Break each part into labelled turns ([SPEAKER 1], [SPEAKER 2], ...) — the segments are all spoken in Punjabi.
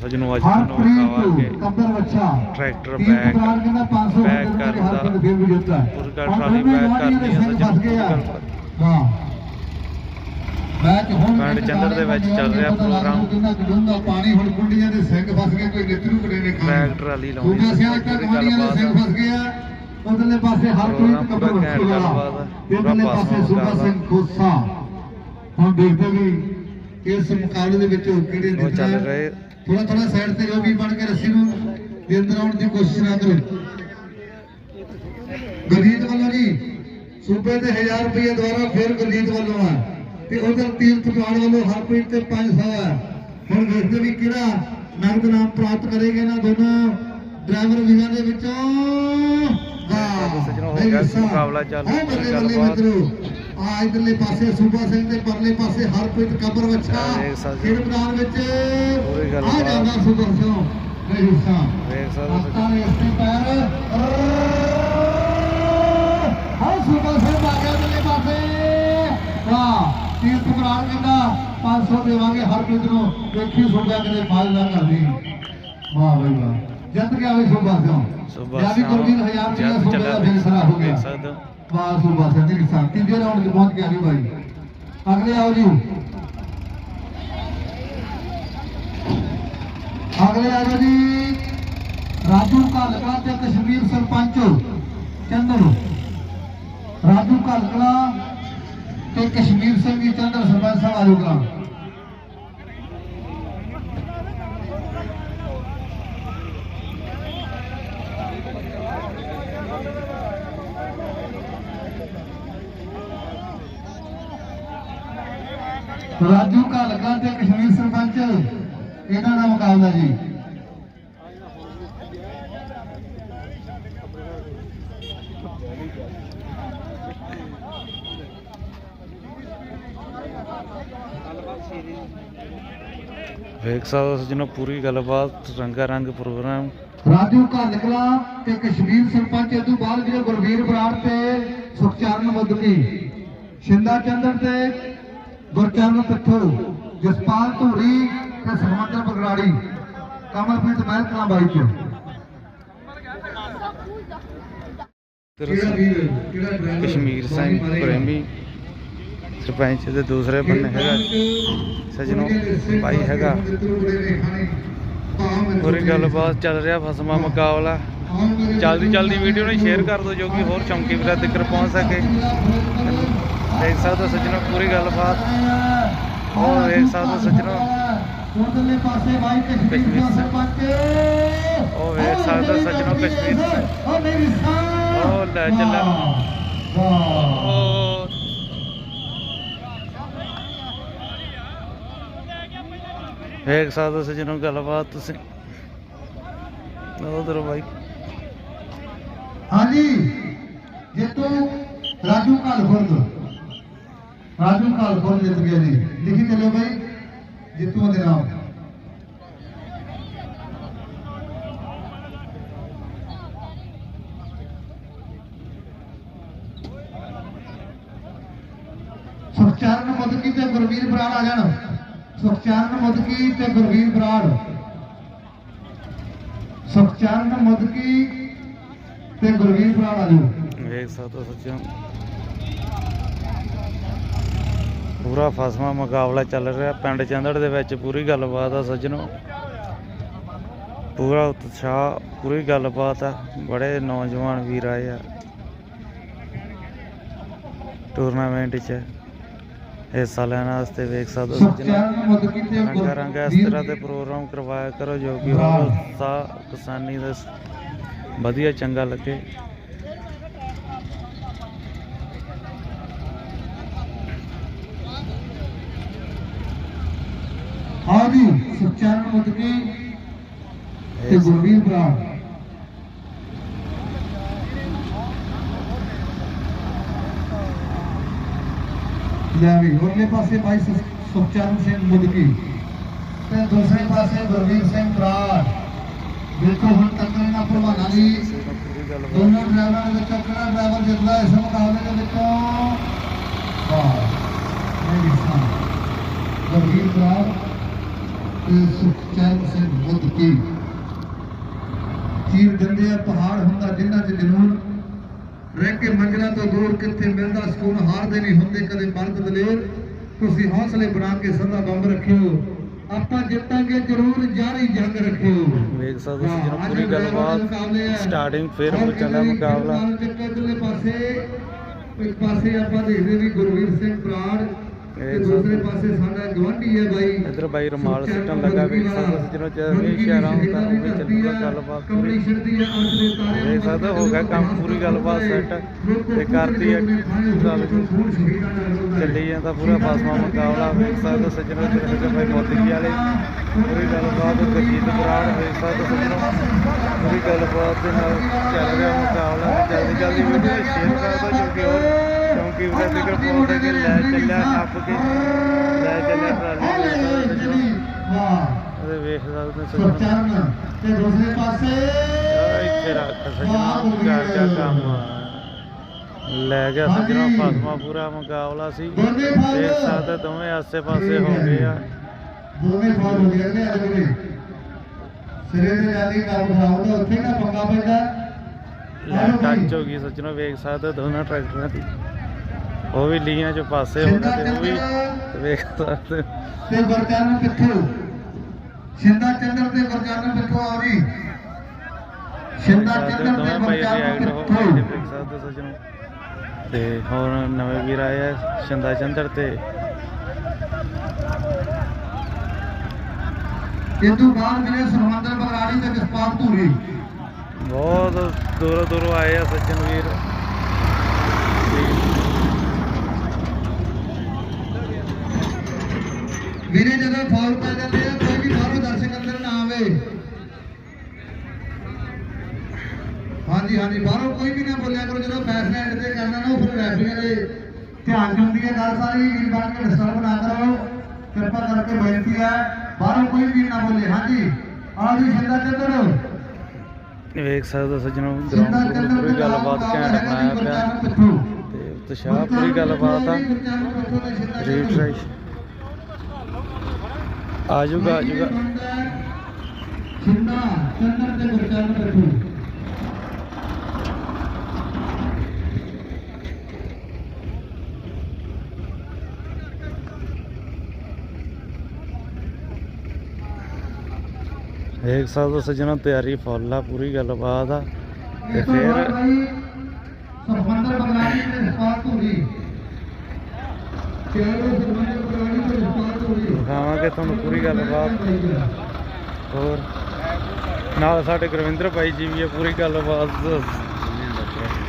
[SPEAKER 1] ਸਜਣੋ ਅੱਜ ਤੁਹਾਨੂੰ
[SPEAKER 2] ਬੱਚਾ
[SPEAKER 1] ਟਰੈਕਟਰ ਬੈਕ
[SPEAKER 2] ਕੁਮਾਰ ਕਹਿੰਦਾ 500
[SPEAKER 1] ਬੈਕ ਕਰਦਾ।
[SPEAKER 2] ਹਰਪ੍ਰੀਤ ਫੇਰ ਵੀ ਦਿੱਤਾ
[SPEAKER 1] ਪੂਰੀ ਗੱਲ ਟਰਾਲੀ ਬੈਕ ਕਰਨੀ ਹੈ ਸੱਜਣ
[SPEAKER 2] ਹਾਂ। ਮੈਚ ਹੁਣ
[SPEAKER 1] ਪਿੰਡ ਚੰਦਰ ਦੇ ਵਿੱਚ ਚੱਲ ਰਿਹਾ ਪ੍ਰੋਗਰਾਮ।
[SPEAKER 2] ਕਿੰਨਾ ਡੂੰਘਾ ਪਾਣੀ ਹੁਣ ਕੁੰਡੀਆਂ ਦੇ ਸਿੰਘ ਫਸ ਗਏ ਕੋਈ ਨਿਤਰੂ ਕਰੇ ਨੇ
[SPEAKER 1] ਬੈਕ ਟਰਾਲੀ ਸੱਜਣ
[SPEAKER 2] ਤੱਕ
[SPEAKER 1] ਪੂਰੀ
[SPEAKER 2] ਕੁੰਡੀਆਂ ਦੇ ਸਿੰਘ ਫਸ ਗਏ ਆ। ਉਧਰਲੇ ਪਾਸੇ ਹਰਪ੍ਰੀਤ
[SPEAKER 1] ਪ੍ਰੋਗਰਾਮ
[SPEAKER 2] ਕੰਬਰ
[SPEAKER 1] ਪੂਰਾ ਘੈਂਟ
[SPEAKER 2] ਬੱਚਾ
[SPEAKER 1] ਗੱਲਬਾਤ ਆ।
[SPEAKER 2] ਤੇ ਉਧਰਲੇ ਪਾਸੇ
[SPEAKER 1] ਗੱਲਬਾਤ।
[SPEAKER 2] ਸਿੰਘ ਖੋਸਾ। ਹੁਣ ਦੇਖਦੇ ਵੀ ਇਸ ਮੁਕਾਬਲੇ ਦੇ ਵਿੱਚ ਕਿਹੜੇ।
[SPEAKER 1] ਰਹੇ
[SPEAKER 2] ਥੋੜਾ ਥੋੜਾ ਸਾਈਡ ਤੇ ਜੋ ਵੀ ਬਣ ਕੇ ਰੱਸੀ ਨੂੰ ਦੇ ਅੰਦਰ ਆਉਣ ਦੀ ਕੋਸ਼ਿਸ਼ ਨਾ ਕਰੋ। ਗੁਰਜੀਤ ਵੱਲੋਂ ਜੀ ਸੂਬੇ ਦੇ 1000 ਰੁਪਏ ਦੁਆਰਾ ਫਿਰ ਗੁਰਜੀਤ ਵੱਲੋਂ ਆ। ਤੇ ਉਧਰ ਤੀਰਥ ਪਾਣ ਵੱਲੋਂ ਹਰਪ੍ਰੀਤ ਤੇ 500 ਆ। ਹੁਣ ਵੇਖਦੇ ਵੀ ਕਿਹੜਾ ਨਗਦ ਨਾਮ ਪ੍ਰਾਪਤ ਕਰੇਗਾ ਇਹਨਾਂ ਦੋਨੋਂ ਡਰਾਈਵਰ ਵੀਰਾਂ ਦੇ ਵਿੱਚੋਂ? ਵਾਹ!
[SPEAKER 1] ਹੋ। ਮੁਕਾਬਲਾ ਚੱਲ ਗੱਲਬਾਤ।
[SPEAKER 2] ਮਿੱਤਰੋ। ਆ ਇਧਰਲੇ ਪਾਸੇ ਸੂਬਾ ਸਿੰਘ ਤੇ ਪਰਲੇ ਪਾਸੇ ਹਰਪ੍ਰੀਤ ਕੱਬਰ
[SPEAKER 1] ਸਕਦੇ
[SPEAKER 2] ਖੇਡ ਮੈਦਾਨ ਵਿੱਚ ਆ। ਜਾਂਦਾ ਸੂਬਾ ਸਿੰਘ ਨਹੀਂ ਹਿੱਸਾ।
[SPEAKER 1] ਵੇਖ ਸਕਦੇ ਹੋ
[SPEAKER 2] ਹੱਥਾਂ ਦੇ ਇਸ ਪੈਰ। ਹਾਂ ਸੂਬਾ ਸਿੰਘ ਆ ਗਿਆ ਬੱਲੇ ਪਾਸੇ। ਵਾਹ ਤੀਰਥ ਬਰਾੜ ਕਹਿੰਦਾ 500 ਦੇਵਾਂਗੇ ਹਰਪ੍ਰੀਤ ਨੂੰ। ਦੇਖੀ ਸੂਬਾ ਕਿਤੇ ਫਾਇਲ ਨਾ ਕਰਦੀ ਵਾਹ ਬਈ ਵਾਹ। ਜਿੱਤ ਗਿਆ ਵੀ ਸੂਬਾ ਸਿੰਘ।
[SPEAKER 1] ਸੁਬਾ
[SPEAKER 2] ਯਾਨੀ ਗੁਰਦੀਨ ਹਜ਼ਾਰ ਰੁਪਇਆ ਸੂਬੇ ਦਾ ਫੈਸਲਾ ਹੋ ਗਿਆ।
[SPEAKER 1] ਦੇਖ ਸਕਦੇ ਹੋ
[SPEAKER 2] ਵਾਹ ਸੂਬਾ ਰਾਉਂਡ 'ਚ ਪਹੁੰਚ ਗਿਆ ਜੀ ਬਾਈ। ਅਗਲੇ ਆਓ ਜੀ। ਅਗਲੇ ਆ ਜਾਓ ਜੀ। ਰਾਜੂ ਕਾਲਕਾ ਤੇ ਕਸ਼ਮੀਰ ਸਰਪੰਚ ਚੰਦਰ ਰਾਜੂ ਕਾਲਕਾ ਤੇ ਕਸ਼ਮੀਰ ਸਿੰਘ ਜੀ ਸਰਪੰਚ ਸਾਹਿਬ ਆਜੂਗਾ ਰਾਜੂ ਕਾਲਕਾ ਤੇ ਕਸ਼ਮੀਰ ਸਰਪੰਚ ਇਹਨਾਂ ਦਾ ਮੁਕਾਬਲਾ ਜੀ।
[SPEAKER 1] ਵੇਖ ਸਕਦੇ ਹੋ ਪੂਰੀ ਗੱਲਬਾਤ ਰੰਗਾ ਰੰਗ ਪ੍ਰੋਗਰਾਮ।
[SPEAKER 2] ਰਾਜੂ ਕਾਲਕਲਾ ਤੇ ਕਸ਼ਮੀਰ ਸਰਪੰਚ ਇਹ ਤੋਂ ਬਾਅਦ ਜਿਹੜੇ ਗੁਰਵੀਰ ਬਰਾੜ ਤੇ ਸੁਖਚਰਨ ਮੁੱਦਕੀ ਸ਼ਿੰਦਾ ਚੰਦਰ ਤੇ ਗੁਰਚਰਨ ਪਿੱਠੂ ਜਸਪਾਲ ਧੂਰੀ ਤੇ ਸਮੰਦਰ ਬਗਰਾੜੀ। ਕਮਲਪ੍ਰੀਤ ਮਹਿਲ ਕਲਾਂ ਬਾਈ ਚ
[SPEAKER 1] ਕਸ਼ਮੀਰ ਸਿੰਘ ਪ੍ਰੇਮੀ ਸਰਪੰਚ ਦੇ ਦੂਸਰੇ ਬੰਨੇ ਹੈਗਾ ਸੱਜਣੋ ਭਾਈ ਹੈਗਾ। ਪੂਰੀ ਗੱਲਬਾਤ ਚੱਲ ਰਿਹਾ ਫਸਮਾ ਮੁਕਾਬਲਾ। ਜਲਦੀ ਜਲਦੀ ਵੀਡੀਓ ਨੂੰ ਸ਼ੇਅਰ ਕਰ ਦਿਓ ਜੋ ਕਿ ਹੋਰ ਚੌਂਕੀ ਵੀਰਾਂ ਤੱਕ ਪਹੁੰਚ ਸਕੇ। ਦੇਖ ਸਕਦੇ ਹੋ ਸੱਜਣੋ ਪੂਰੀ ਗੱਲਬਾਤ। ਉਹ ਵੇਖ ਸਕਦੇ ਹੋ ਸੱਜਣੋ।
[SPEAKER 2] ਉਧਰਲੇ ਪਾਸੇ ਬਾਈ ਕਸ਼ਮੀਰ ਦਾ। ਸਰਪੰਚ।
[SPEAKER 1] ਉਹ ਵੇਖ ਸਕਦੇ ਹੋ ਸੱਜਣੋ ਕਸ਼ਮੀਰ।
[SPEAKER 2] ਉਹ
[SPEAKER 1] ਲੈ ਚੱਲਣ। ਉਹ ਵੇਖ ਸਕਦੇ ਸੱਜਣੋ ਗੱਲਬਾਤ ਤੁਸੀਂ। ਉਧਰ ਬਾਈ।
[SPEAKER 2] ਹਾਂਜੀ ਜੇਤੂ ਰਾਜੂ ਕਾਲਖੁਰਦ ਰਾਜੂ ਕਾਲਖੁਰਦ ਜਿੱਤ ਗਏ ਜੀ। ਲਿਖੀ ਚੱਲੋ ਬਾਈ, ਜੇਤੂਆਂ ਦੇ ਨਾਮ। ਸੁਖਚਰਨ ਮੁਦਕੀ ਤੇ ਗੁਰਵੀਰ ਬਰਾੜ ਆ ਜਾਣ। ਸੁਖਚਰਨ ਮੁਦਕੀ ਤੇ ਗੁਰਵੀਰ ਬਰਾੜ। ਸੁਖਚਰਨ ਮੁਦਕੀ ਤੇ ਗੁਰਵੀਰ ਬਰਾੜ ਆ ਜਾਓ।
[SPEAKER 1] ਵੇਖ ਸਕਦੇ ਹੋ ਪੂਰਾ ਫਸਮਾ ਮੁਕਾਬਲਾ ਚੱਲ ਰਿਹਾ। ਪਿੰਡ ਚੰਦੜ ਦੇ ਵਿੱਚ ਪੂਰੀ ਗੱਲਬਾਤ ਆ ਸੱਜਣੋ। ਪੂਰਾ ਉਤਸ਼ਾਹ ਪੂਰੀ ਗੱਲਬਾਤ ਆ। ਬੜੇ ਨੌਜਵਾਨ ਵੀਰ ਆਏ ਆ ਟੂਰਨਾਮੈਂਟ 'ਚ। ਹਿੱਸਾ ਲੈਣ ਵਾਸਤੇ ਵੇਖ ਸਕਦੇ ਹੋ ਸੱਜਣੋ। ਰੰਗਾ ਰੰਗਾ ਇਸ ਤਰ੍ਹਾਂ ਦੇ ਪ੍ਰੋਗਰਾਮ ਕਰਵਾਇਆ ਕਰੋ ਜੋ ਕਿ ਹੋਰ ਉਤਸ਼ਾਹ ਕਿਸਾਨੀ ਦਾ ਵਧੀਆ ਚੰਗਾ ਲੱਗੇ।
[SPEAKER 2] ਹਾਂ ਜੀ ਸੁਖਚਰਨ ਮੁਦਕੀ ਤੇ ਗੁਰਵੀਰ ਬਰਾੜ ਲੈ ਵੀ ਉਹਨੇ ਪਾਸੇ ਭਾਈ ਸੁਖ- ਸੁਖਚਰਨ ਸਿੰਘ ਮੁਦਕੀ ਤੇ ਦੂਸਰੇ ਪਾਸੇ ਗੁਰਵੀਰ ਸਿੰਘ ਬਰਾੜ ਦੇਖੋ ਹੁਣ ਤੱਕ ਇਹਨਾਂ ਪ੍ਰਵਾਨਾਂ ਦੀ
[SPEAKER 1] ਪੂਰੀ ਗੱਲਬਾਤ
[SPEAKER 2] ਦੋਨੋਂ ਡਰਾਈਵਰਾਂ ਦੇ ਵਿੱਚੋਂ ਕਿਹੜਾ ਡਰਾਈਵਰ ਜਿੱਤਦਾ ਇਸ ਮੁਕਾਬਲੇ ਦੇ ਵਿੱਚੋਂ ਵਾਹ ਇਹ ਵੀ ਸਾਂ ਗੁਰਵੀਰ ਬਰਾੜ ਤੇ ਸੁਖਚੈਨ ਸਿੰਘ ਮੁੱਦ ਮਧੂਕੀ ਚੀਰ ਦਿੰਦੇ ਆ ਪਹਾੜ ਹੁੰਦਾ ਜਿੰਨਾ ਚ ਜਨੂਨ ਰਹਿ ਕੇ ਮੰਜ਼ਲਾਂ ਤੋਂ ਦੂਰ ਕਿੱਥੇ ਮਿਲਦਾ ਸਕੂਨ ਹਾਰਦੇ ਨਹੀਂ ਹੁੰਦੇ ਕਦੇ ਮਰਦ ਦਲੇਰ ਤੁਸੀਂ ਹੌਸਲੇ ਬਣਾ ਕੇ ਸਦਾ ਬੰਬ ਰੱਖਿਓ ਆਪਾਂ ਜਿੱਤਾਂਗੇ ਜ਼ਰੂਰ ਜਾਰੀ ਜੰਗ ਰੱਖਿਓ
[SPEAKER 1] ਵੇਖ ਸਕਦੇ ਸੀ ਜਦੋਂ ਪੂਰੀ ਗੱਲਬਾਤ ਸਟਾਰਟਿੰਗ ਫਿਰ
[SPEAKER 2] ਔਰ
[SPEAKER 1] ਚੱਲਿਆ ਮੁਕਾਬਲਾ।
[SPEAKER 2] ਪਾਸੇ ਇੱਕ ਪਾਸੇ ਆਪਾਂ ਦੇਖਦੇ ਵੀ ਗੁਰਵੀਰ ਸਿੰਘ ਬਰਾੜ ਤੇ
[SPEAKER 1] ਇਹ
[SPEAKER 2] ਦੂਸਰੇ ਪਾਸੇ ਸਾਡਾ ਗਵਾਂਢੀ ਹੈ ਬਾਈ।
[SPEAKER 1] ਇਧਰ ਬਾਈ ਰਮਾਲ ਸਿੱਟਣ ਲੱਗਾ ਸੀ ਜਦੋਂ ਚਰਨੀ ਸ਼ਹਿਰਾਂ ਹੁੰਦਾ ਉਹ ਵੀ ਚੱਲੂਗਾ ਗੱਲਬਾਤ ਦੇਖ ਸਕਦੇ ਹੋ ਗਿਆ ਕੰਮ ਪੂਰੀ ਗੱਲਬਾਤ ਸੈੱਟ ਤੇ ਕਰਤੀ ਹੈ ਗੱਲ ਚੱਲੀ ਜਾਂਦਾ ਪੂਰਾ ਫਸਵਾ ਮੁਕਾਬਲਾ ਵੇਖ ਸਕਦੇ ਸੱਜਣੋ ਚ ਹੈਗਾ ਭਾਈ ਮੋਦੀ ਵਾਲੇ। ਪੂਰੀ ਗੱਲਬਾਤ ਗਜੀਤ ਬਰਾੜ ਵੇਖ ਸਕਦੇ ਸੱਜਣੋ। ਪੂਰੀ ਗੱਲਬਾਤ ਦੇ ਨਾਲ ਚੱਲ ਰਿਹਾ ਮੁਕਾਬਲਾ ਜਲਦੀ ਜਲਦੀ ਵੀਡੀਓ ਸ਼ੇਅਰ ਕਰ ਦਿਓ ਕਿਉਂਕਿ ਹੋਰ ਕਿਉਂਕਿ ਉਹਦਾ ਫਿਕਰ ਬਹੁਤ ਹੈ ਕਿ ਲੈ ਚੱਲਿਆ ਨੱਪ ਕੇ ਲੈ ਚੱਲਿਆ ਟਰਾਲੀ ਹੋ ਉਹਦੇ ਵੇਖ ਸਕਦੇ ਹੋ
[SPEAKER 2] ਸੁਖਚਰਨ ਤੇ ਦੂਸਰੇ ਪਾਸੇ
[SPEAKER 1] ਇੱਥੇ ਰੱਖ ਸੱਜਣੋ ਕਰ ਜਾ ਕੰਮ। ਲੈ ਗਿਆ ਸੱਜਣੋ ਫਸਵਾ ਪੂਰਾ ਮੁਕਾਬਲਾ ਸੀ। ਦੇਖ ਸਕਦੇ ਦੋਵੇਂ ਆਸੇ ਪਾਸੇ ਹੋ। ਗਏ ਆ।
[SPEAKER 2] ਦੋਨੇ ਫਾਲ ਹੋ ਗਏ ਨੇ ਅੱਜ ਵੀ। ਸਿਰੇ ਤੇ ਜਾਂਦੀ ਕੰਮ ਖਰਾਬ ਦਾ ਉੱਥੇ ਨਾ ਪੰਗਾ ਪੈਂਦਾ।
[SPEAKER 1] ਲੈ ਟੱਚ ਹੋ ਗਈ ਸੱਜਣੋ ਵੇਖ ਸਕਦੇ ਦੋਨਾਂ ਟਰੈਕਟਰਾਂ ਦੀ। ਉਹ ਵੀ ਲੀਆਂ ਚ ਪਾਸੇ ਹੋ ਗਏ ਤੇ ਉਹ ਵੀ ਵੇਖ ਸਕਦੇ
[SPEAKER 2] ਤੇ। ਗੁਰਚਰਨ ਪਿੱਠੂ ਸ਼ਿੰਦਾ ਚੰਦਰ ਤੇ ਗੁਰਚਰਨ ਪਿੱਠੂ ਆ ਜੀ ਸ਼ਿੰਦਾ ਚੰਦਰ ਤੇ ਗੁਰਚਰਨ ਪਿੱਠੂ
[SPEAKER 1] ਵੇਖ ਸਕਦੇ ਸੱਜਣੋ। ਤੇ ਹੁਣ ਨਵੇਂ ਵੀਰ ਆਏ ਆ ਸ਼ੰਦਾ ਚੰਦਰ ਤੇ।
[SPEAKER 2] ਇਹ ਤੋਂ ਬਾਅਦ ਜਿਹੜੇ ਸਰਮੰਦਰ ਬਗਰਾੜੀ ਤੇ ਜਸਪਾਲ ਧੂਰੀ।
[SPEAKER 1] ਬਹੁਤ ਦੂਰੋਂ ਦੂਰੋਂ ਆਏ ਆ ਸੱਜਣ ਵੀਰ।
[SPEAKER 2] ਵੀਰੇ ਜਦੋਂ ਫਾਉਲ ਪੈ ਜਾਂਦੇ ਆ ਕੋਈ ਵੀ ਬਾਹਰੋਂ ਦਰਸ਼ਕ ਅੰਦਰ ਨਾ ਆਵੇ। ਹਾਂਜੀ ਹਾਂਜੀ ਬਾਹਰੋਂ ਕੋਈ ਵੀ ਨਾ ਬੋਲਿਆ ਕਰੋ ਜਦੋਂ ਫੈਸਲਾ ਐਂਡ ਤੇ ਕਰਨਾ ਨਾ ਉਹ ਫਿਰ ਰੈਫਰੀਆਂ ਦੇ ਧਿਆਨ ਚ ਹੁੰਦੀ ਹੈ ਗੱਲ ਸਾਰੀ ਵੀਰ ਬਣ ਕੇ ਡਿਸਟਰਬ ਨਾ ਕਰੋ ਕਿਰਪਾ ਕਰਕੇ ਬੇਨਤੀ ਹੈ ਬਾਹਰੋਂ ਕੋਈ ਵੀ ਨਾ ਬੋਲੇ। ਹਾਂਜੀ ਆ ਜੀ ਸ਼ਿੰਦਾ ਚੰਦਰ
[SPEAKER 1] ਵੇਖ ਸਕਦੇ ਸੱਜਣੋ ਗਰਾਊਂਡ
[SPEAKER 2] ਚੰਦਰ
[SPEAKER 1] ਪੂਰੀ ਗੱਲਬਾਤ ਘੈਂਟ ਬਣਾਇਆ ਪਿਆ। ਤੇ ਉਤਸ਼ਾਹ ਪੂਰੀ ਗੱਲਬਾਤ ਆ। ਰੀਟ ਰਾਈ ਆ ਜਾਊਗਾ ਆ ਜਾਊਗਾ
[SPEAKER 2] ਸ਼ਿੰਦਾ ਚੰਦਰ ਤੇ ਗੁਰਚਰਨ ਪਿੱਠੂ
[SPEAKER 1] ਦੇਖ ਸਕਦੇ ਸੱਜਣੋ ਤਿਆਰੀ ਫੁੱਲ ਆ ਪੂਰੀ ਗੱਲਬਾਤ ਆ। ਤੇ
[SPEAKER 2] ਤੋਂ
[SPEAKER 1] ਫਿਰ
[SPEAKER 2] ਭਾਈ ਸਰਬੰਦਰ ਬਗਲਾੜੀ ਤੇ ਜਸਪਾਲ ਧੂਰੀ ਪਿਆਰੇ ਸਰਬੰਦਰ ਬਗਲਾੜੀ ਤੇ ਜਸਪਾਲ ਧੂਰੀ
[SPEAKER 1] ਦਿਖਾਵਾਂਗੇ ਤੁਹਾਨੂੰ ਪੂਰੀ ਗੱਲਬਾਤ। ਹੋਰ? ਨਾਲ ਸਾਡੇ ਗੁਰਵਿੰਦਰ ਭਾਈ ਜੀ ਵੀ ਆ ਪੂਰੀ ਗੱਲਬਾਤ।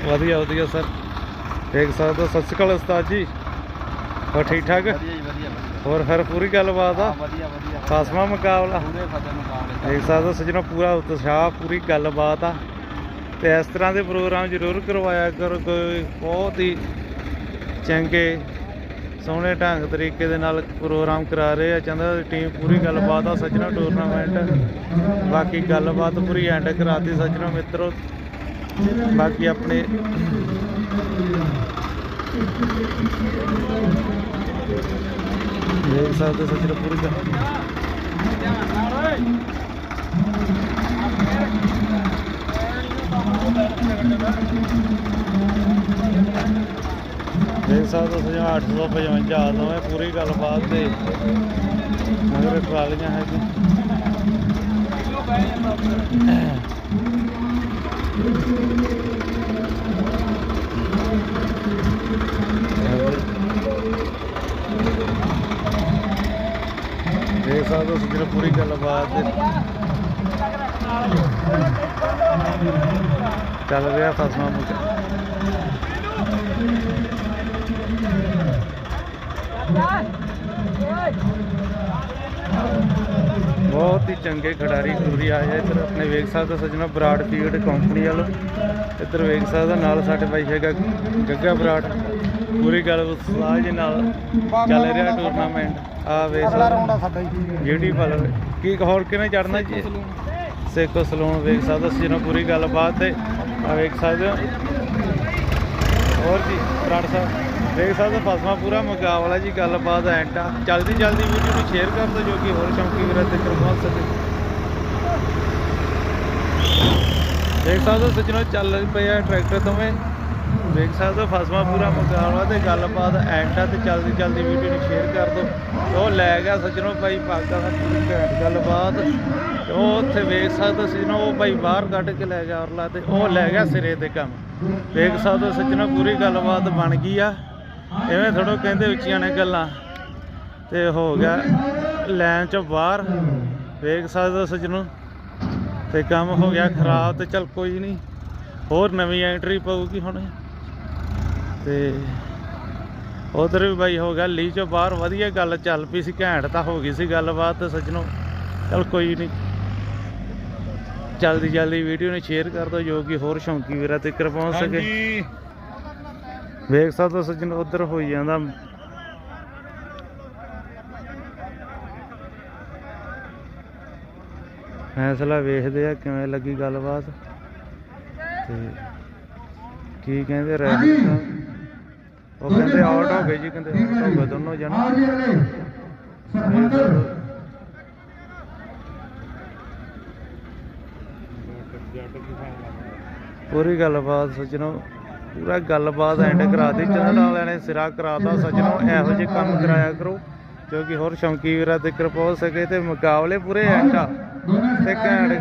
[SPEAKER 1] ਵਧੀਆ ਵਧੀਆ ਸਰ। ਦੇਖ ਸਕਦੇ ਹੋ ਸਤਿ ਸ਼੍ਰੀ ਅਕਾਲ ਉਸਤਾਦ ਜੀ। ਹੋਰ ਠੀਕ ਠਾਕ? ਹੋਰ ਫਿਰ ਪੂਰੀ ਗੱਲਬਾਤ ਆ?
[SPEAKER 3] ਫਤਿਹ ਮੁਕਾਬਲੇ।
[SPEAKER 1] ਦੇਖ ਸਕਦੇ ਹੋ ਸੱਜਣੋ ਪੂਰਾ ਉਤਸ਼ਾਹ ਪੂਰੀ ਗੱਲਬਾਤ ਆ। ਤੇ ਇਸ ਤਰ੍ਹਾਂ ਦੇ ਪ੍ਰੋਗਰਾਮ ਜ਼ਰੂਰ ਕਰਵਾਇਆ ਕਰੋ ਕੋਈ ਬਹੁਤ ਹੀ ਚੰਗੇ ਸੋਹਣੇ ਢੰਗ ਤਰੀਕੇ ਦੇ ਨਾਲ ਪ੍ਰੋਗਰਾਮ ਕਰਾ ਰਹੇ ਆ। ਚੰਦਾ ਦੀ ਟੀਮ ਪੂਰੀ ਗੱਲਬਾਤ ਆ, ਸੱਜਣੋ ਟੂਰਨਾਮੈਂਟ ਬਾਕੀ ਗੱਲਬਾਤ ਪੂਰੀ ਐਂਡ ਕਰਾਤੀ ਸੱਜਣੋ ਮਿੱਤਰੋ। ਬਾਕੀ ਆਪਣੇ ਦੇਖ ਸਕਦੇ ਹੋ ਸੱਜਣੋ ਪੂਰੀ ਗੱਲ। ਦੇਖ ਸਕਦੇ ਹੋ ਸਜਾ 855 ਆ ਦੋਵੇਂ ਪੂਰੀ ਗੱਲਬਾਤ ਤੇ ਮਗਰ ਟਰਾਲੀਆਂ ਹੈਗੀ ਦੇਖ ਸਕਦੇ ਹੋ ਸਜਾ ਪੂਰੀ ਗੱਲਬਾਤ ਤੇ ਚੱਲ ਰਿਹਾ ਫਸਵਾ ਮੁਕਾ ਬਹੁਤ ਹੀ ਚੰਗੇ ਖਿਡਾਰੀ ਖੂਰੀ ਆਏ ਆ ਇੱਧਰ। ਆਪਣੇ ਵੇਖ ਸਕਦੇ ਸੱਜਣੋ ਬਰਾੜ ਫੀਲਡ ਕੰਪਨੀ ਵੱਲੋਂ। ਇੱਧਰ ਵੇਖ ਸਕਦੇ ਨਾਲ ਸਾਡੇ ਭਾਈ ਹੈਗਾ ਗੱਗਾ ਬਰਾੜ। ਪੂਰੀ ਗੱਲ ਉਤਸ਼ਾਹ ਦੇ ਨਾਲ ਚੱਲ ਰਿਹਾ ਟੂਰਨਾਮੈਂਟ ਆ ਵੇਖ ਸਕਦੇ
[SPEAKER 3] ਸਾਡਾ ਜੀ
[SPEAKER 1] ਬਿਊਟੀਫੁਲ ਕੀ ਹੋਰ ਕਿਵੇਂ ਚੜਨਾ ਜੀ? ਸੇਕੋ ਸਲੂਨ ਵੇਖ ਸਕਦੇ ਸੱਜਣੋ ਪੂਰੀ ਗੱਲਬਾਤ ਤੇ। ਆ ਵੇਖ ਸਕਦੇ ਹੋ। ਹੋਰ ਜੀ ਬਰਾੜ ਸਾਹਿਬ? ਦੇਖ ਸਾਹਿਬ ਦਾ ਫਸਮਾ ਪੂਰਾ ਮੁਕਾਬਲਾ ਜੀ, ਗੱਲਬਾਤ ਐਂਟਾ ਜਲਦੀ ਜਲਦੀ ਵੀਡੀਓ ਨੂੰ ਸ਼ੇਅਰ ਕਰ ਦਿਓ, ਜੋ ਕਿ ਹੋਰ ਸ਼ੌਂਕੀ ਵੀਰਾਂ ਤੱਕ ਪਹੁੰਚ ਸਕੇ ਦੇਖ ਸਕਦੇ ਸੱਜਣੋ, ਚੱਲ ਪਏ ਆ ਟਰੈਕਟਰ ਦੋਵੇਂ। ਦੇਖ ਸਕਦੇ ਹੋ ਫਸਵਾ ਪੂਰਾ ਮੁਕਾਬਲਾ ਤੇ ਗੱਲਬਾਤ ਐਂਡ ਆ ਤੇ ਜਲਦੀ ਜਲਦੀ ਵੀਡੀਓ ਨੂੰ ਸ਼ੇਅਰ ਕਰ ਦਿਓ। ਉਹ ਲੈ ਗਿਆ ਸੱਜਣੋ ਭਾਈ ਪਾਗਾ ਦਾ ਪੂਰੀ ਘੈਂਟ ਗੱਲਬਾਤ। ਉਹ ਉੱਥੇ ਵੇਖ ਸਕਦੇ ਹੋ ਸੱਜਣੋ, ਉਹ ਭਾਈ ਬਾਹਰ ਕੱਢ ਕੇ ਲੈ ਗਿਆ ਔਰਲਾ ਤੇ ਉਹ ਲੈ ਗਿਆ ਸਿਰੇ ਤੇ ਕੰਮ। ਦੇਖ ਸਕਦੇ ਹੋ ਸੱਜਣੋ, ਪੂਰੀ ਗੱਲਬਾਤ ਬਣ ਗਈ ਆ। ਐਵੇਂ ਥੋੜੋ ਕਹਿੰਦੇ ਉੱਚੀਆਂ ਨੇ ਗੱਲਾਂ। ਤੇ ਹੋ ਗਿਆ ਲਾਈਨ ਚੋਂ ਬਾਹਰ। ਵੇਖ ਸਕਦੇ ਹੋ ਸੱਜਣੋ, ਤੇ ਕੰਮ ਹੋ ਗਿਆ ਖਰਾਬ ਤੇ ਚਲ ਕੋਈ ਨਹੀਂ। ਹੋਰ ਨਵੀਂ ਐਂਟਰੀ ਪਊਗੀ ਹੁਣ। ਤੇ ਉਧਰ ਵੀ ਬਾਈ ਹੋ ਗਿਆ ਲੀ ਚੋਂ ਬਾਹਰ ਵਧੀਆ ਗੱਲ ਚੱਲ ਪਈ ਸੀ ਘੈਂਟ ਤਾਂ ਹੋ ਗਈ ਸੀ ਗੱਲਬਾਤ ਤੇ ਸੱਜਣੋ। ਚਲ ਕੋਈ ਨਹੀਂ ਜਲਦੀ ਜਲਦੀ ਵੀਡੀਓ ਨੂੰ ਸ਼ੇਅਰ ਕਰ ਦਿਓ ਜੋ ਕਿ ਹੋਰ ਸ਼ੌਂਕੀ ਵੀਰਾਂ ਤੱਕ ਪਹੁੰਚ ਸਕੇ। ਵੇਖ ਸਕਦੇ ਹੋ ਸੱਜਣੋ ਉਧਰ ਹੋਈ ਜਾਂਦਾ। ਫੈਸਲਾ ਵੇਖਦੇ ਆ ਕਿਵੇਂ ਲੱਗੀ ਗੱਲਬਾਤ। ਤੇ ਕੀ ਕਹਿੰਦੇ ਰਹਿ ਉਹ ਕਹਿੰਦੇ ਆਊਟ ਹੋ ਗਏ ਜੀ ਕਹਿੰਦੇ ਆਊਟ ਹੋ ਗਏ ਦੋਨੋਂ ਜਣੇ।
[SPEAKER 2] ਆ ਜੀ ਅਗਲੇ। ਸਰਪੰਚ
[SPEAKER 1] ਪੂਰੀ ਗੱਲਬਾਤ ਸੱਜਣੋ ਪੂਰਾ ਗੱਲਬਾਤ ਐਂਡ ਕਰਾਤੀ ਚੰਦ ਵਾਲਿਆਂ ਨੇ ਸਿਰਾ ਕਰਾਤਾ ਸੱਜਣੋ ਇਹੋ ਜਿਹੇ ਕੰਮ ਕਰਾਇਆ ਕਰੋ ਜੋ ਕਿ ਹੋਰ ਸ਼ੌਂਕੀ ਵੀਰਾਂ ਤੱਕ ਪਹੁੰਚ ਸਕੇ ਤੇ ਮੁਕਾਬਲੇ ਪੂਰੇ ਐਂਡ ਆ। ਤੇ ਘੈਂਟ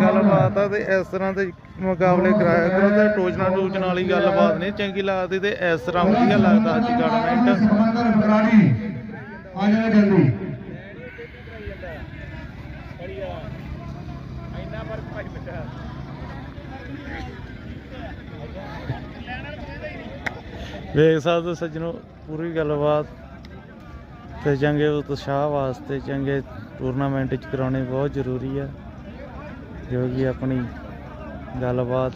[SPEAKER 1] ਗੱਲਬਾਤ ਤੇ ਇਸ ਤਰ੍ਹਾਂ ਦੇ ਮੁਕਾਬਲੇ ਕਰਾਇਆ। ਕਰੋ ਤੇ ਟੋਜਨਾ ਟੂਜਨ ਵਾਲੀ ਗੱਲਬਾਤ ਨਹੀਂ ਚੰਗੀ ਲੱਗਦੀ ਤੇ ਇਸ ਤਰ੍ਹਾਂ ਵਧੀਆ ਲੱਗਦਾ ਅੱਜ ਗਵਰਨਮੈਂਟ
[SPEAKER 2] ਸਮੰਦਰ ਬਰਾੜੀ ਆ ਜਾਓ ਜਲਦੀ
[SPEAKER 1] ਵੇਖ ਸਕਦੇ ਹੋ ਸੱਜਣੋ, ਪੂਰੀ ਗੱਲਬਾਤ ਤੇ ਚੰਗੇ ਉਤਸ਼ਾਹ ਵਾਸਤੇ ਚੰਗੇ ਟੂਰਨਾਮੈਂਟ ਚ ਕਰਾਉਣੇ ਬਹੁਤ ਜ਼ਰੂਰੀ ਆ। ਜੋ ਕਿ ਆਪਣੀ ਗੱਲਬਾਤ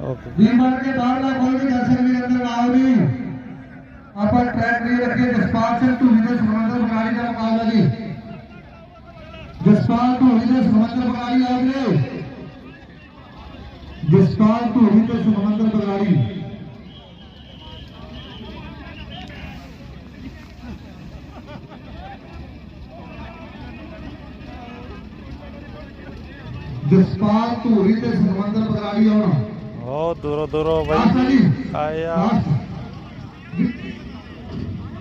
[SPEAKER 1] ਓਕੇ
[SPEAKER 2] ਵੀ ਮਾਰ ਕੇ ਬਾਹਰ ਕੋਈ ਵੀ ਦਰਸ਼ਕ ਵੀ ਅੰਦਰ ਆਓ ਜੀ। ਆਪਾਂ ਟਰੈਕ ਨਹੀਂ ਰੱਖੇ, ਜਸਪਾਲ ਸਿੰਘ ਧੂਰੀ ਦੇ ਸਮੰਦਰ ਬਰਾੜੀ ਦਾ ਮੁਕਾਬਲਾ ਜੀ। ਜਸਪਾਲ ਧੂਰੀ ਦੇ ਸਮੰਦਰ ਬਰਾੜੀ ਆ ਜਸਪਾਲ ਧੂਰੀ ਤੇ ਸਮੰਦਰ ਬਰਾੜੀ ਜਸਪਾਲ ਧੂਰੀ ਤੇ ਸਮੰਦਰ ਬਰਾੜੀ ਆਉਣਾ।
[SPEAKER 1] ਬਹੁਤ ਦੂਰੋਂ ਦੂਰੋਂ ਬਈ। ਆਇਆ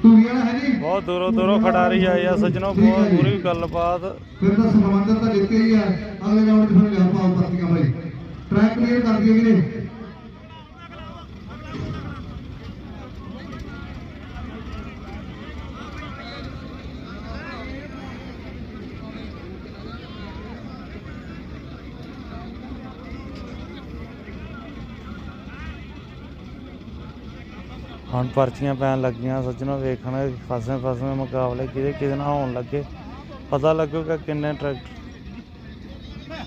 [SPEAKER 2] ਧੂਰੀ ਵਾਲਾ ਹੈ ਜੀ।
[SPEAKER 1] ਬਹੁਤ ਦੂਰੋਂ ਦੂਰੋਂ ਖਿਡਾਰੀ ਆਏ ਆ ਸੱਜਣੋ ਬਹੁਤ ਪੂਰੀ ਗੱਲਬਾਤ।
[SPEAKER 2] ਫਿਰ ਤਾਂ ਸਮੰਦਰ ਤਾਂ ਜਿੱਤੇ ਹੀ ਆ। ਅਗਲੇ ਰਾਊਂਡ 'ਚ ਫਿਰ ਲਿਆ ਪਰਤੀਆਂ ਬਾਈ। ਟਰੈਕ ਕਲੀਅਰ ਕਰ ਦਿਓ ਵੀਰੇ।
[SPEAKER 1] ਹੁਣ ਪਰਚੀਆਂ ਪੈਣ ਲੱਗੀਆਂ, ਸੱਜਣੋ ਵੇਖਣ ਫਸਵੇਂ ਫਸਵੇਂ ਮੁਕਾਬਲੇ ਕਿਹਦੇ ਕਿਹਦੇ ਨਾਲ ਹੋਣ ਲੱਗੇ। ਪਤਾ ਲੱਗੂਗਾ ਕਿੰਨੇ ਟਰੈਕਟਰ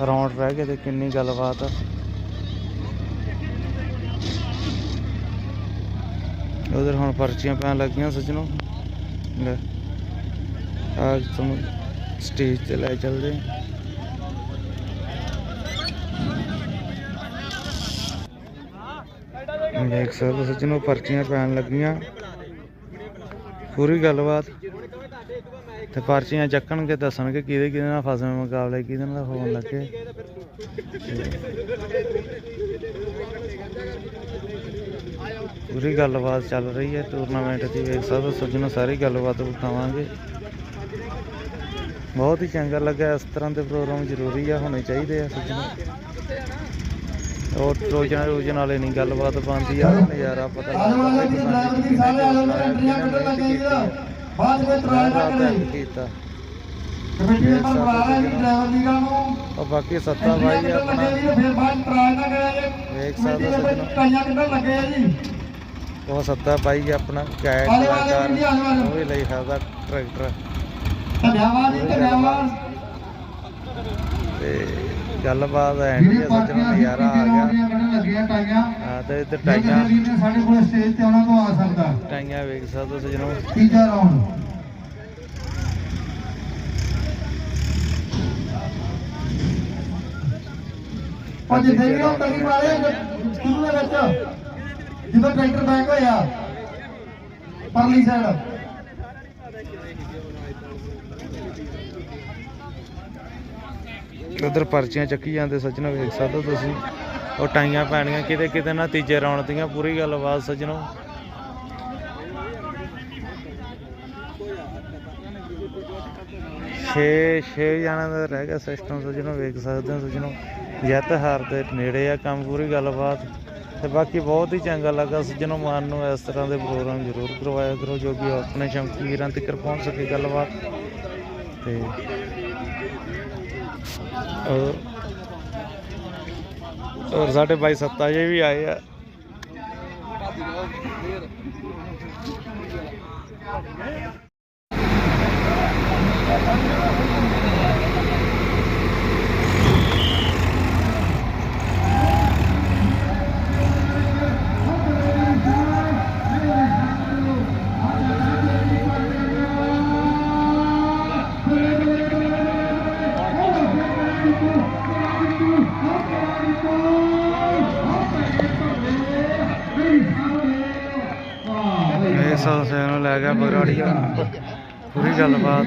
[SPEAKER 1] ਰਾਉਂਡ ਰਹਿ ਗਏ ਤੇ ਕਿੰਨੀ ਗੱਲਬਾਤ। ਆ ਉਧਰ ਹੁਣ ਪਰਚੀਆਂ ਪੈਣ ਲੱਗੀਆਂ ਸੱਜਣੋ। ਲੈ ਅੱਜ ਤੁਹਾਨੂੰ ਸਟੇਜ ਤੇ ਲੈ ਚੱਲਦੇ। ਹਾਂ। ਦੇਖ ਸਕਦੇ ਹੋ ਸੱਜਣੋ ਪਰਚੀਆਂ ਪੈਣ ਲੱਗੀਆਂ। ਪੂਰੀ ਗੱਲਬਾਤ। ਤੇ ਪਰਚੀਆਂ ਚੱਕਣਗੇ, ਦੱਸਣਗੇ ਕਿਹਦੇ ਕਿਹਦੇ ਨਾਲ ਫਸਵੇਂ ਮੁਕਾਬਲੇ, ਕਿਹਦੇ ਨਾਲ ਹੋਣ ਲੱਗੇ। ਪੂਰੀ ਗੱਲਬਾਤ ਚੱਲ ਰਹੀ ਹੈ ਟੂਰਨਾਮੈਂਟ ਦੀ ਵੇਖ ਸਕਦੇ ਹੋ ਸੱਜਣੋ ਸਾਰੀ ਗੱਲਬਾਤ ਵਿਖਾਵਾਂਗੇ। ਬਹੁਤ ਹੀ ਚੰਗਾ ਲੱਗਾ, ਇਸ ਤਰ੍ਹਾਂ ਦੇ ਪ੍ਰੋਗਰਾਮ ਜ਼ਰੂਰੀ ਆ, ਹੋਣੇ ਚਾਹੀਦੇ ਆ ਸੱਜਣੋ ਉਹ ਰੋਜ਼ਾਨਾ ਰੋਜ਼ਾਨਾ ਵਾਲੇ ਨਹੀਂ ਗੱਲਬਾਤ ਬਣਦੀ ਆ ਨਜ਼ਾਰਾ ਪਤਾ
[SPEAKER 2] ਬਾਅਦ ਵਿੱਚ ਟਰਾਈ ਨਾ ਕਰੇ।
[SPEAKER 1] ਕੀਤਾ।
[SPEAKER 2] ਕਮੇਟੀ ਦੇ ਪਰ ਬੁਲਾ ਰਿਹਾ ਜੀ ਡਰਾਈਵਰ ਗੱਲ ਨੂੰ।
[SPEAKER 1] ਉਹ ਬਾਕੀ ਸੱਤਾ ਬਾਈ ਆਪਣਾ।
[SPEAKER 2] ਫਿਰ ਬਾਅਦ ਟਰਾਈ ਨਾ ਕਰਿਆ ਜੀ।
[SPEAKER 1] ਵੇਖ ਸਕਦੇ ਸੱਜਣੋ
[SPEAKER 2] ਟਾਈਆਂ ਕੱਢਣ ਲੱਗੇ ਆ ਜੀ?
[SPEAKER 1] ਉਹ ਸੱਤਾ ਬਾਈ ਆਪਣਾ ਗਾਇਕ ਕਲਾਕਾਰ
[SPEAKER 2] ਵੀਰ।
[SPEAKER 1] ਉਹ ਵੀ ਲਈ ਸਕਦਾ ਟਰੈਕਟਰ।
[SPEAKER 2] ਧੰਨਵਾਦ ਜੀ ਧੰਨਵਾਦ।
[SPEAKER 1] ਤੇ ਗੱਲਬਾਤ ਐਂਡ
[SPEAKER 2] ਜਿਹੜੇ
[SPEAKER 1] ਆ ਸੱਜਣੋ ਨਜ਼ਾਰਾ ਆ ਗਿਆ।
[SPEAKER 2] ਕੱਢਣ ਲੱਗੀਆਂ ਟਾਈਆਂ।
[SPEAKER 1] ਹਾਂ ਤੇ ਇੱਧਰ ਟਾਈਆਂ।
[SPEAKER 2] ਨੇ ਸਾਡੇ ਕੋਲ ਸਟੇਜ ਤੇ ਆਉਣਾ ਤੋਂ ਆ ਸਕਦਾ।
[SPEAKER 1] ਟਾਈਆਂ ਵੇਖ ਸਕਦੇ ਹੋ ਸੱਜਣੋ
[SPEAKER 2] ਤੀਜਾ ਰਾਉਂਡ ਉਹ ਜਿੱਥੇ ਵੀ ਉਹ ਤਗੀ ਮਾਰੇ ਸ਼ੁਰੂ ਦੇ ਵਿੱਚ। ਜਦੋਂ ਟਰੈਕਟਰ ਬੈਕ ਹੋਇਆ ਪਰਲੀ ਸਾਈਡ
[SPEAKER 1] ਉਧਰ ਪਰਚੀਆਂ ਚੱਕੀ ਜਾਂਦੇ ਸੱਜਣੋ, ਵੇਖ ਸਕਦੇ ਹੋ ਤੁਸੀਂ। ਉਹ ਟਾਈਆਂ ਪੈਣੀਆਂ, ਕਿਤੇ ਕਿਤੇ ਨਾ ਤੀਜੇ ਰੌਣ ਦੀਆਂ, ਪੂਰੀ ਗੱਲਬਾਤ ਸੱਜਣੋ। ਛੇ ਛੇ ਜਣਾਂ ਦਾ ਰਹਿ ਗਿਆ ਸਿਸਟਮ ਸੱਜਣੋ, ਵੇਖ ਸਕਦੇ ਹੋ ਸੱਜਣੋ। ਜਿੱਤ ਹਾਰ ਦੇ ਨੇੜੇ ਆ ਕੰਮ, ਪੂਰੀ ਗੱਲਬਾਤ ਤੇ ਬਾਕੀ ਬਹੁਤ ਹੀ ਚੰਗਾ ਲੱਗਾ ਸੱਜਣੋ, ਮਨ ਨੂੰ ਇਸ ਤਰ੍ਹਾਂ ਦੇ ਪ੍ਰੋਗਰਾਮ ਜ਼ਰੂਰ ਕਰਵਾਇਆ ਕਰੋ, ਜੋ ਕਿ ਆਪਣੇ ਸ਼ਮਕੀਰਾਂ ਤੱਕ ਪਹੁੰਚ ਸਕੇ ਗੱਲਬਾਤ। ਤੇ ਔਰ ਸਾਡੇ ਭਾਈ ਸੱਤਾ ਜੀ ਵੀ ਆਏ ਆ। ਇਹ ਸੌਸੇ ਨੂੰ ਲੈ ਗਿਆ ਪੂਰੀ ਗੱਲਬਾਤ।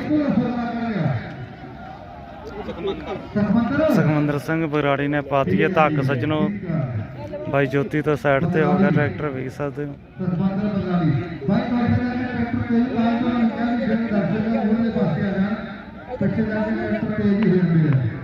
[SPEAKER 1] ਸੁਖਮੰਦਰ ਸਿੰਘ ਬਰਾੜੀ ਨੇ ਪਾਤੀ ਹੈ ਧੱਕ ਸੱਜਣੋ। ਬਾਈ ਜੋਤੀ ਤੋਂ ਸਾਈਡ ਤੇ ਹੋ ਗਿਆ ਟਰੈਕਟਰ ਵੇਖ ਸਕਦੇ ਹੋ।
[SPEAKER 2] ਪਿੱਛੇ ਜਾ ਕੇ ਟਰੈਕਟਰ ਤੇਜ਼ ਹੀ ਹੁੰਦੇ ਆ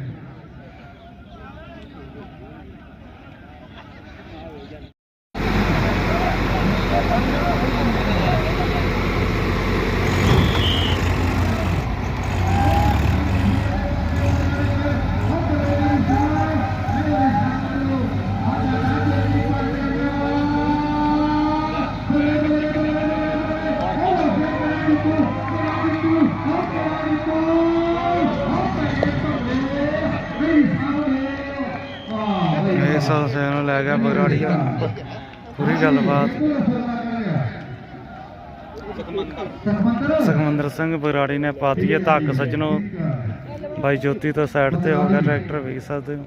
[SPEAKER 1] ਇਹ ਸੌਸੇ ਨੂੰ ਲੈ ਗਿਆ ਬਗਰਾੜੀ। ਪੂਰੀ ਗੱਲਬਾਤ। ਸੁਖਮੰਦਰ ਸਿੰਘ ਬਗਰਾੜੀ ਨੇ ਪਾਤੀ ਹੈ ਧੱਕ ਸੱਜਣੋ। ਬਾਈ ਜੋਤੀ ਤੋਂ ਸਾਈਡ ਤੇ ਹੋ ਗਿਆ ਟਰੈਕਟਰ ਵੇਖ ਸਕਦੇ ਹੋ।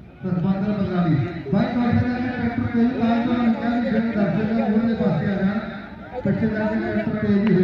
[SPEAKER 2] ਪਿੱਛੇ ਜਾ ਕੇ ਟਰੈਕਟਰ ਤੇਜ਼ ਹੀ